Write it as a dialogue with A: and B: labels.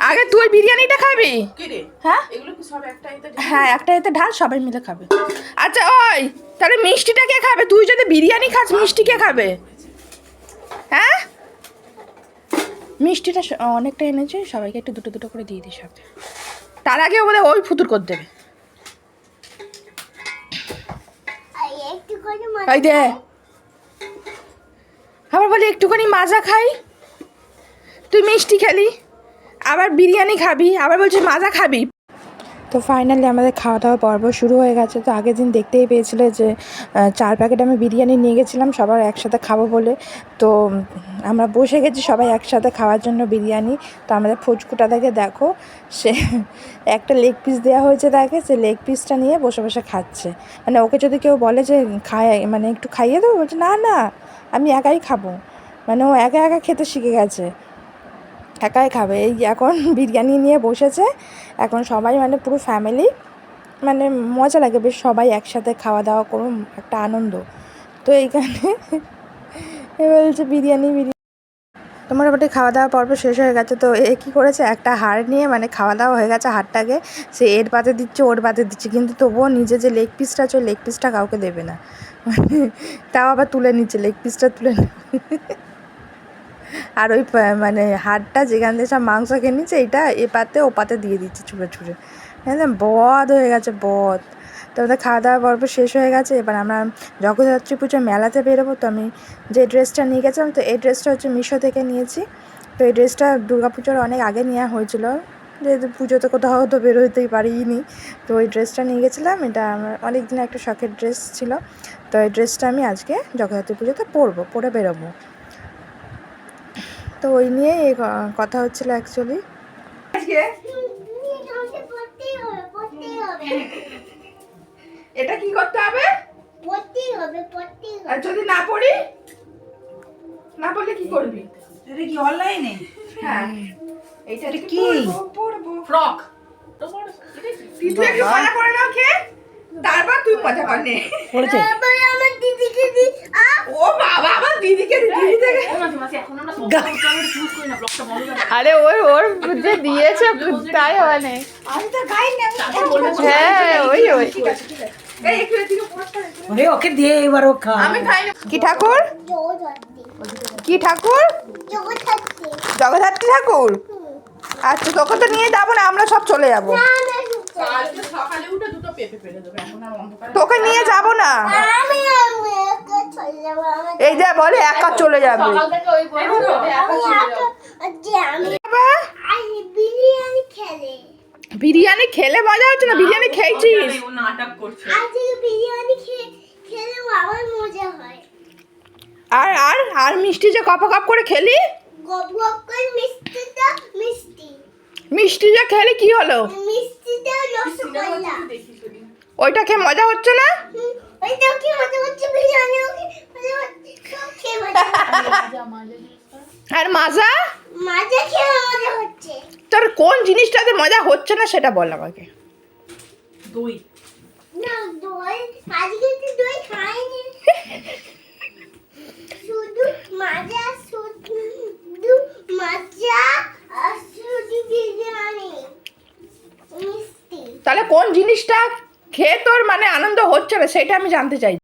A: আগে তুই বিরিয়ানিটা খাবি? হ্যাঁ?
B: এগুলো কি সব একটা
A: হ্যাঁ একটা এতে ঢাল সবাই মিলে খাবে। আচ্ছা ওই তাহলে মিষ্টিটা কে খাবে? তুই যদি বিরিয়ানি খাস মিষ্টি কে খাবে? হ্যাঁ? মিষ্টিটা স- অনেকটা এনেছে সবাইকে একটু দুটো দুটো করে দিয়ে দিস তার আগে ওদের ওই ফুতুর করে দেবে। ওই দে। আবার বলি একটুখানি মাজা খাই। তুই মিষ্টি খেলি। আবার বিরিয়ানি খাবি, আবার বলছিস মাজা খাবি। তো ফাইনালি আমাদের খাওয়া দাওয়া পর্ব শুরু হয়ে গেছে। তো আগের দিন দেখতেই পেয়েছিলে যে চার প্যাকেট আমি বিরিয়ানি নিয়ে গেছিলাম, সবার একসাথে খাব বলে। তো আমরা বসে গেছি সবাই একসাথে খাওয়ার জন্য বিরিয়ানি। তো আমাদের ফুচকুটা দেখে দেখো, সে একটা লেগ পিস দেওয়া হয়েছে তাকে, সে লেগ পিসটা নিয়ে বসে বসে খাচ্ছে। মানে ওকে যদি কেউ বলে যে, খায় মানে একটু খাইয়ে দেবো? বলছে, না না, আমি একাই খাব। মানে ও একা একা খেতে শিখে গেছে। একাই খাবে। এই এখন বিরিয়ানি নিয়ে বসেছে। এখন সবাই মানে পুরো ফ্যামিলি মানে মজা লাগে বেশ সবাই একসাথে খাওয়া দাওয়া করুন, একটা আনন্দ। তো এইখানে বলছে বিরিয়ানি বিরিয়ানি। তো মোটামুটি খাওয়া দাওয়া পর্ব শেষ হয়ে গেছে, তো এ কী করেছে? একটা হাড় নিয়ে মানে খাওয়া দাওয়া হয়ে গেছে হাড়টাকে। সে এর পাতে দিচ্ছে, ওর পাতে দিচ্ছে। কিন্তু তবুও নিজে যে লেগ পিসটা আছে, ওই লেগ পিসটা কাউকে দেবে না। মানে তাও আবার তুলে নিচ্ছে লেগ পিসটা তুলে আর ওই মানে হাড়টা যেখান থেকে সব মাংস খেয়ে নিচ্ছে, এইটা এ পাতে, ও পাতে দিয়ে দিচ্ছে ছুঁড়ে ছুঁড়ে। হ্যাঁ বদ হয়ে গেছে, বদ। তো আমাদের খাওয়া দাওয়া পর্ব শেষ হয়ে গেছে, এবার আমরা জগদ্ধাত্রী পুজো মেলাতে বেরোবো। তো আমি যে ড্রেসটা নিয়ে গেছিলাম, তো এই ড্রেসটা হচ্ছে মিশো থেকে নিয়েছি। তো এই ড্রেসটা পুজোর অনেক আগে নেওয়া হয়েছিল। যেহেতু পুজোতে কোথাও তো বেরোতেই পারিনি। তো ওই ড্রেসটা নিয়ে গেছিলাম, এটা আমার অনেক দিনের একটা শখের ড্রেস ছিল। তো এই ড্রেসটা আমি আজকে জগদ্ধাত্রী পুজোতে পরবো, পরে বেরোবো। তো ওই নিয়ে এই ক- কথা হচ্ছিল অ্যাকচুয়ালি এটা কি করতে হবে? আর যদি না পড়ি? না পড়লে কি করবি?
B: এটা কি অনলাইনে
A: হ্যাঁ। এইটা
B: কি?
A: পড়ব,
B: ফ্রক
A: তুই একটু মজা করে নাও খেয়ে। তারপর তুই মজা কর নে
C: তারপরে আমার দিদিকে দি আ
A: ও বাবা আমার দিদিকে দিদি থেকে আরে ওই ওর যে দিয়েছে তাই মানে
B: আমি তো গাই না
A: হ্যাঁ ওই ওই।
B: ওকে দিয়ে এবার ও খা।
A: আমি খাই না। কি ঠাকুর? কি ঠাকুর?
C: জগদ্ধাত্রী।
A: জগদ্ধাত্রী ঠাকুর? আচ্ছা তোকে তো নিয়ে যাব না আমরা সব চলে যাব
C: না না সুস্থ।
B: কালকে সকালে উঠে দুটো পেঁপে পেরে দেবে এখন আর অন্ধকার
A: তোকে নিয়ে যাব না?
C: আমি আমি একা চলে যাব। আমার
A: এই যে বলে একা চলে যাবে।
C: বিরিয়ানি খেলে।
A: মজা হচ্ছে না? বিরিয়ানি খেয়েছিস?
C: হয়।
A: আর আর আর মিষ্টি যে কপ কপ করে খেলি?
C: গপ গপ করে মিষ্টিটা মিষ্টি।
A: মিষ্টি যে খেলে কি হলো?
C: মিষ্টিটা রসগোল্লা
A: ওইটা খেয়ে মজা হচ্ছে না?
C: হুম, ওইটাও কি মজা হচ্ছে বিরিয়ানিও কি মজা হচ্ছে সব খেয়ে মজা হচ্ছে।
A: আর মাজা?
C: মাজা খেয়ে মজা হচ্ছে।
A: তোর কোন জিনিসটাতে মজা হচ্ছে না সেটা বল আমাকে।
B: দই।
C: না দই আজকে তো দই খাইনি। শুধু মাজা শুধু মাজা আর শুধু বিরিয়ানি। মিষ্টি।
A: তাহলে কোন জিনিসটা খেয়ে তোর মানে আনন্দ হচ্ছে না সেটা আমি জানতে চাই।